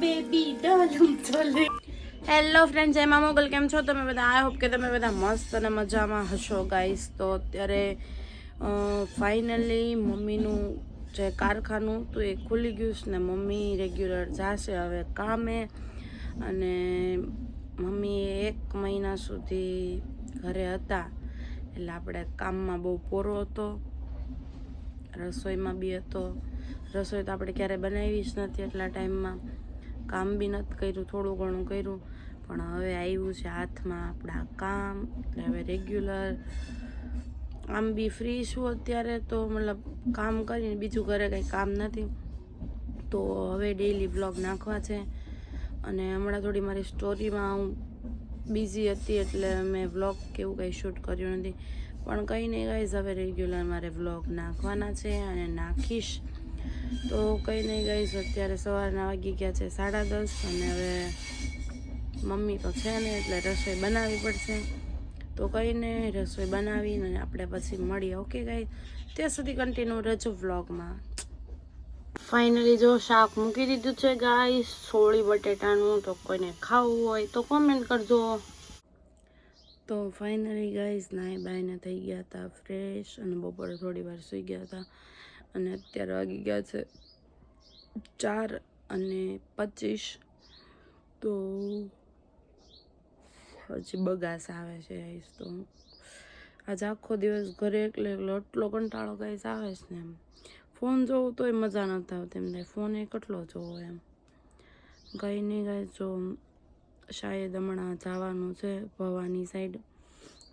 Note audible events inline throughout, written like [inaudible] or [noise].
Baby ડાલમ ચોલે hello friend જય મા મોગલ, કેમ છો તમે બધા? આઈ હોપ કે તમે બધા મસ્ત અને મજામાં હશો ગાઈસ તો અત્યારે ફાઇનલી મમ્મીનું જે કારખાનું, તો એ ખુલી ગયું છે ને મમ્મી રેગ્યુલર જાશે હવે કામે. અને મમ્મી એક મહિના સુધી ઘરે હતા. એટલે આપણે કામમાં બહુ પોરો હતો. રસોઈમાં બી હતો. રસોઈ તો આપણે ક્યારેય બનાવી જ નથી એટલા ટાઈમમાં. કામ બી નથી કર્યું, થોડું ઘણું કર્યું. પણ હવે આવ્યું છે હાથમાં આપણા કામ, એટલે હવે રેગ્યુલર આમ બી ફ્રી છું અત્યારે તો, મતલબ કામ કરીને બીજું ઘરે કંઈ કામ નથી. તો હવે ડેઈલી બ્લોગ નાખવા છે. અને હમણાં થોડી મારી સ્ટોરીમાં હું બિઝી હતી એટલે મેં વ્લોગ કે એવું કંઈ શૂટ કર્યું નથી. પણ કંઈ નહીં ગાઈઝ હવે રેગ્યુલર મારે વ્લોગ નાખવાના છે અને નાખીશ. તો કંઈ નહીં ગઈશ અત્યારે સવારના વાગી ગયા છે સાડા દસ અને હવે મમ્મી તો છે ને એટલે રસોઈ બનાવવી પડશે. તો કંઈ નહીં, રસોઈ બનાવીને આપણે પછી મળીએ. ઓકે ગાઈ ત્યાં સુધી કન્ટિન્યુ રજો વ્લોગમાં ફાઇનલી જો શાક મૂકી દીધું છે ગાય સોળી બટેટાનું, તો કોઈને ખાવું હોય તો કોમેન્ટ કરજો. તો ફાઇનલી ગાઈઝ નાઈ બાઈને થઈ ગયા હતા ફ્રેશ અને બપોરે થોડી વાર સૂઈ ગયા હતા અને અત્યારે વાગી ગયા છે ચાર અને પચીસ. તો હજી બગાસ આવે છે ગાઈઝ તો આજે આખો દિવસ ઘરે એકલો એટલો કંટાળો ગાઈઝ આવે છે ને એમ. ફોન જોવું તોય મજા નથી આવતી એમને ફોન એ કેટલો જોવો એમ. કંઈ નહીં ગાય જો શાયદ હમણાં જવાનું છે ભવાની સાઈડ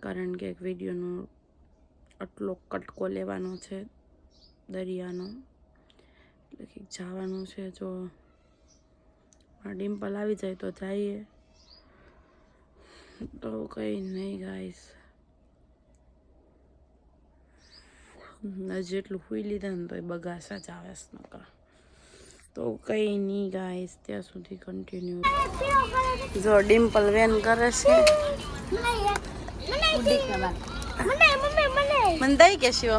કારણ કે એક વિડીયોનો આટલો કટકો લેવાનો છે દરિયાનો. એટલે કંઈક જવાનું છે જો ડિમ્પલ આવી જાય તો જઈએ. તો કંઈ નહીં ગાઈશ હજી એટલું સુઈ લીધા ને તો એ બગાસા જ આવે છે નકર. તો કંઈ નહીં ગાય ત્યાં સુધી કન્ટિન્યુ જો ડિમ્પલ વેન કરે છે. મને દઈ કે શિવ?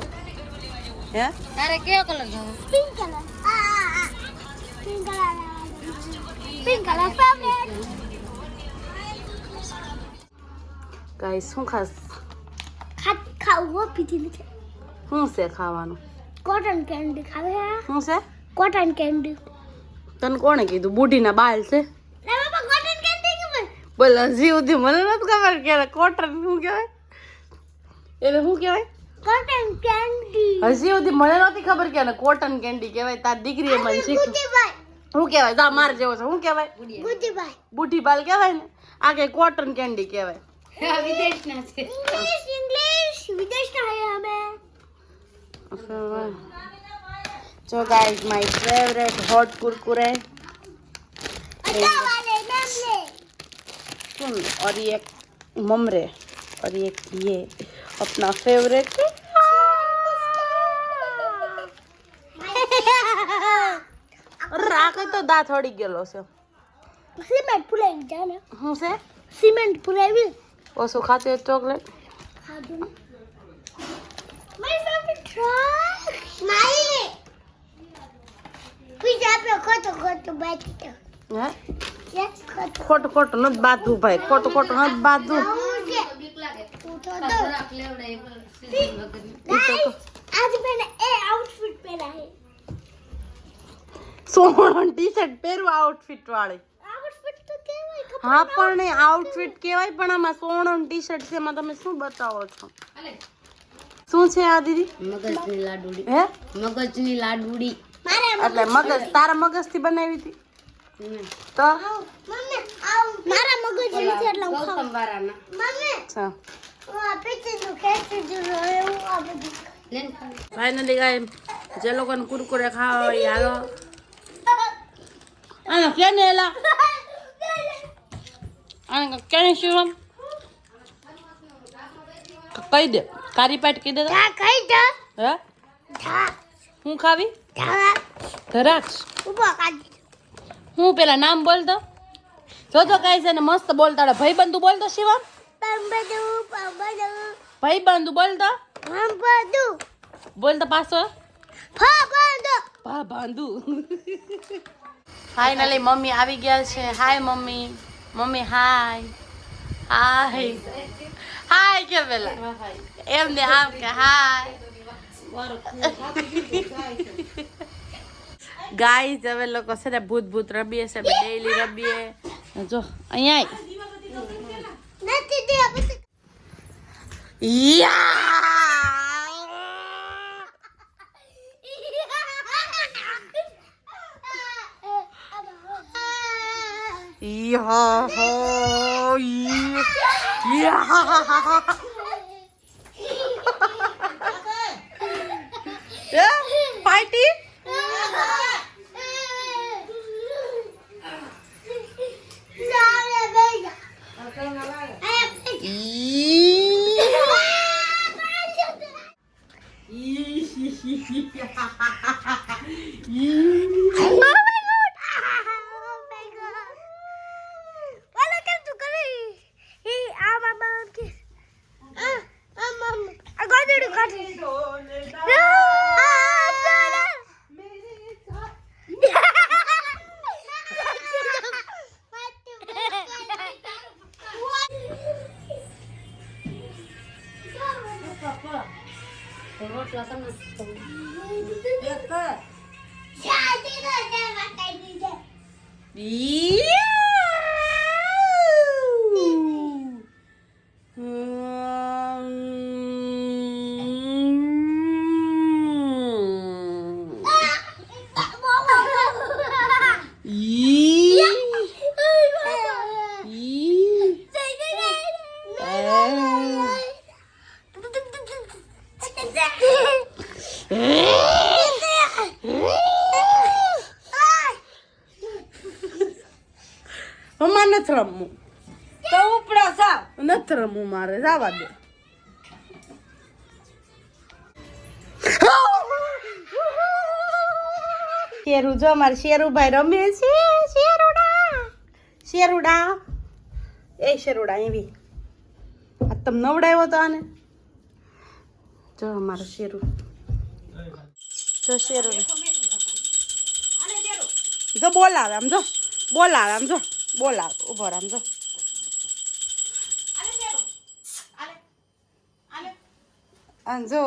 હે? તારે કયો કલર જોવો? Pink colour pink colour pink colour favourite guys શું ખાસ? ખાત ખાવું પીધી નથી. શું છે ખાવાનું? કોટન કેન્ડી ખાવે શું છે? કોટન કેન્ડી તને કોણે કીધું? બુઢીના બાલ છે. બોલ હજી સુધી મને નથી ખબર કે કોટન શું કહેવાય? એટલે શું કહેવાય? કોટન કેન્ડી હજી સુધી મને નથી ખબર કે કોટન કેન્ડી કહેવાય. તાર દીકરીએ મને શીખ્યું. શું કહેવાય? જા માર જેવો છે. શું કહેવાય? ગુજીભાઈ બુઢી બાલ કહેવાય ને? આ કે કોટન કેન્ડી કહેવાય. વિદેશના છે. ઇંગ્લિશ ઇંગ્લિશ વિદેશના હે અમે. જો guys my favourite hot Kurkure अच्छा वाले नमले सुन और ये ममरे और ये ये अपना फेवरेट રાખે તો દાંત હળી ગયેલો છે સિમેન્ટ પુરાવી જા ને શું છે સિમેન્ટ પુરાવી ઓછું ખાતી હોય ચોકલેટ ખાધું માય ખોટું બાજતો હે? ખોટું? નથી બાંધવું ભાઈ. ખોટું ખોટું નથી બાંધવું. સોણ ટી પહેરું આઉટફિટ વાળી. હા પણ આઉટફિટ કહેવાય. પણ આમાં સોણ ટી શર્ટ એમાં તમે શું બતાવો છો? શું છે આ મગજની લાડુડી. હે? મગજની લાડુડી. એટલે મગજ તારા મગજથી બનાવી હતી? તો? મારા મગજ ફાઈનલી ગાય જે લોકોને કુરકુરે ખાવા હોય હાલો. [laughs] અને કેને એલા? અને કેને શિવમ કહી દે? કારી પાટ કહી દે કહી દે. હે? હું ખાવી? હું પેલા નામ બોલતો જોજો કઈ છે ને મસ્ત બોલતા ભાઈ બંધુ બોલતો શિવમ. ભાઈ બંધુ બોલતો બોલતો પાછો. ભા બાંધુ ફાઈનલી મમ્મી આવી ગયા છે. Hi mummy. મમ્મી હાય હાય હાય કે પેલા? એમને આમ કે હાય ગાઈઝ હવે લોકો છે ને ભૂત ભૂત રમીએ છે ડેઈલી રમીએ. જો અહીંયા Yeah. દે Iya. રમવું તો ઉપડા સાવ. નથી રમવું મારે, જવા દે. શેરુ, જો મારે શેરુભાઈ રમે છે, શેરુડા. શેરુડા. એ શેરુડા એવી. આ તમે નવડાવ્યો તો આને. જો અમારો શેરુ. જો શેરુ જો બોલાવે આમ, જો. બોલાવે આમ, જો. બોલાવ ઊભો રામ જો. જો.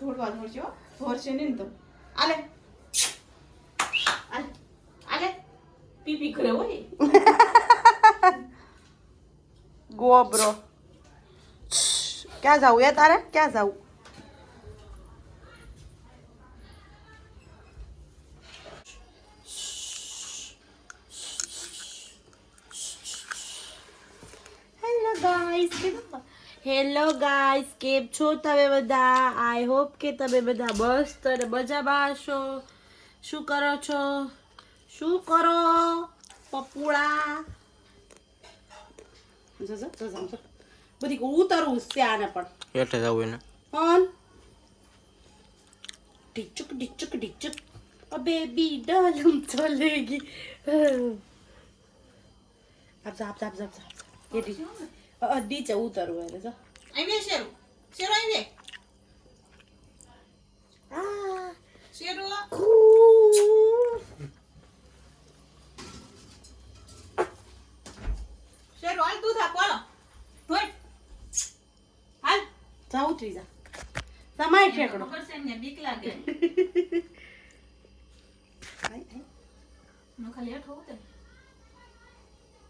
થોડવા થોડજો ભોરશે નહીં તો. આલે. આલે. આલે. પીપી કરે હોય. ગોબરો. ક્યાં જવું એ તારે? ક્યાં જવું? ગાઈસ હેલો ગાઈસ કેમ છો તમે બધા? આઈ હોપ કે તમે બધા મસ્ત અને મજામાં હશો. શું કરો છો? શું કરો? જો. બધી ઉતરવું છે આને પણ. હેઠે જવું એને. ઓન ઢીચુક ઢીચુક ઢીચુક. બેબી ડલમ ચલેગી. આપ જા આપ જા આપ જા આપ અઢી ચૌદ તરવું એને આઈ આવી શેરું? શેરો આવી શેરો? શેરો હાલ તું થા બોલો. ધોઈ. હાલ. જા ઉતરી જા. છે ને બીક લાગે. ખાલી હેઠ હોવું તે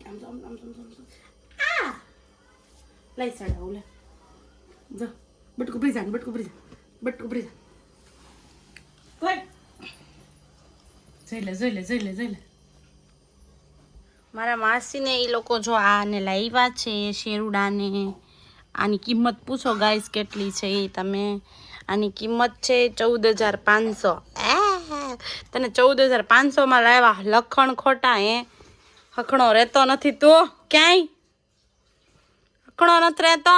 આમ આમ આમ આમ આમ લઈ ચડાવું લે. જો બટકું ભરી જા બટકું ભરી જા બટકું ભરી જા. જોઈ લે જોઈ લે જોઈ લે જોઈ લે. મારા માસીને એ લોકો જો આને લાવ્યા છે શેરુડાને. આની કિંમત પૂછો ગાઈસ કેટલી છે એ તમે. આની કિંમત છે ચૌદ હજાર પાંચસો તને ચૌદ હજાર પાંચસોમાં લાવ્યા લખણ ખોટા એ હખણો રહેતો નથી તો ક્યાંય? હખણો નથી રહેતો.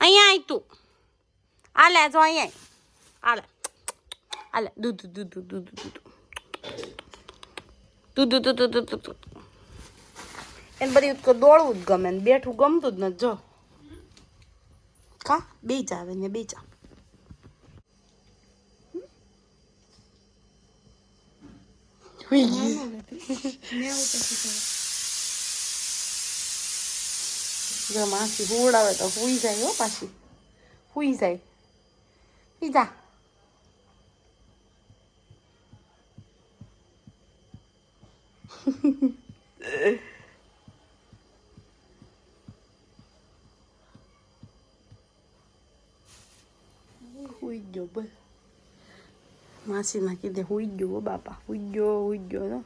અહીંયા આય તું. આલે જો અહીંયા. આલે. આલે. દૂધ દૂધ દૂધ દૂધ દૂધ દૂધ. દૂધ દૂધ દૂધ દૂધ દૂધ એને બધી દોડવું જ ગમે ને બેઠું ગમતું જ નથી જો. કા? બે જા આવે ને બે જા હુઈ ગઈ જો માસી હુવડાવે તો હુઈ જાય હો પાછી. હુઈ જાય. પીજા હુઈ ગયો બસ. માસીના કીધે હુઈ ગયો બાપા. હુઈ ગયો હુઈ ગયો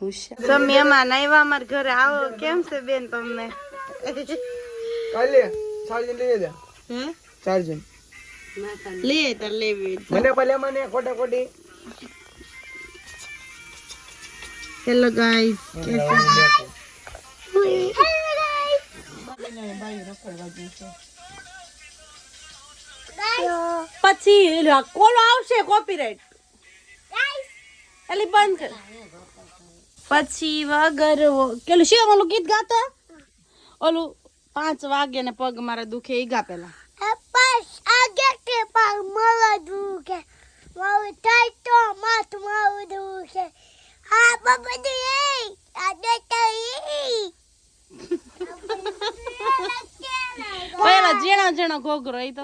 તો એમાં તો આવ્યા અમારા ઘરે. આવો કેમ છે બેન તમને? કાલે ચાર્જિંગ લઈ જા હે ચાર્જિંગ લે તાર લેવી મને ભલે મને ખોટા ખોટી. હેલો ગાઈસ પછી કોલો આવશે કોપીરાઈટ એટલે બંધ કર. પછી વગર કેલું પેલું શું ઓલું ગીત ગાતા? ઓલું પાંચ વાગે ને પગ મારા દુખે ઈ ગા પેલા. પાંચ આગે કે પગ મારા દુખે. મારું થાય તો માથ મારું દુખે. હા બબડી એ આ દેતા [laughs] પેલા ઝીણો ઝીણો ઘોઘરો એ તો.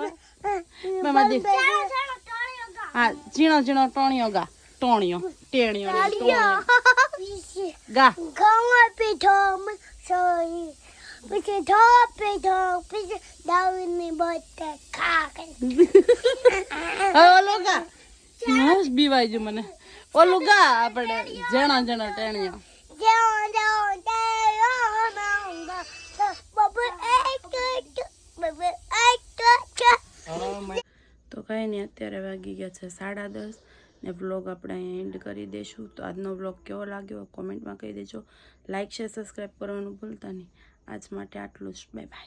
હા ઝીણો ઝીણો ટોણિયો ગા. ટોણિયો ટેણિયો ટોણિયો ગા ઘઉં પીઠો સોરી પછી ધો પીઠો પછી દારૂની બોટલ ખા હવે ઓલું ગા હસ બીવાય છે મને ઓલું ગા આપણે એક બબુ એક તો કાંઈ નહીં અત્યારે વાગી ગયા છે સાડા દસ. ને વ્લોગ આપણે એન્ડ કરી દઈશું તો આજનો વ્લોગ કેવો લાગ્યો કોમેન્ટમાં કહી દેજો. લાઇક શેર સબસ્ક્રાઈબ કરવાનું ભૂલતા નહીં. આજ માટે આટલું જ. Bye bye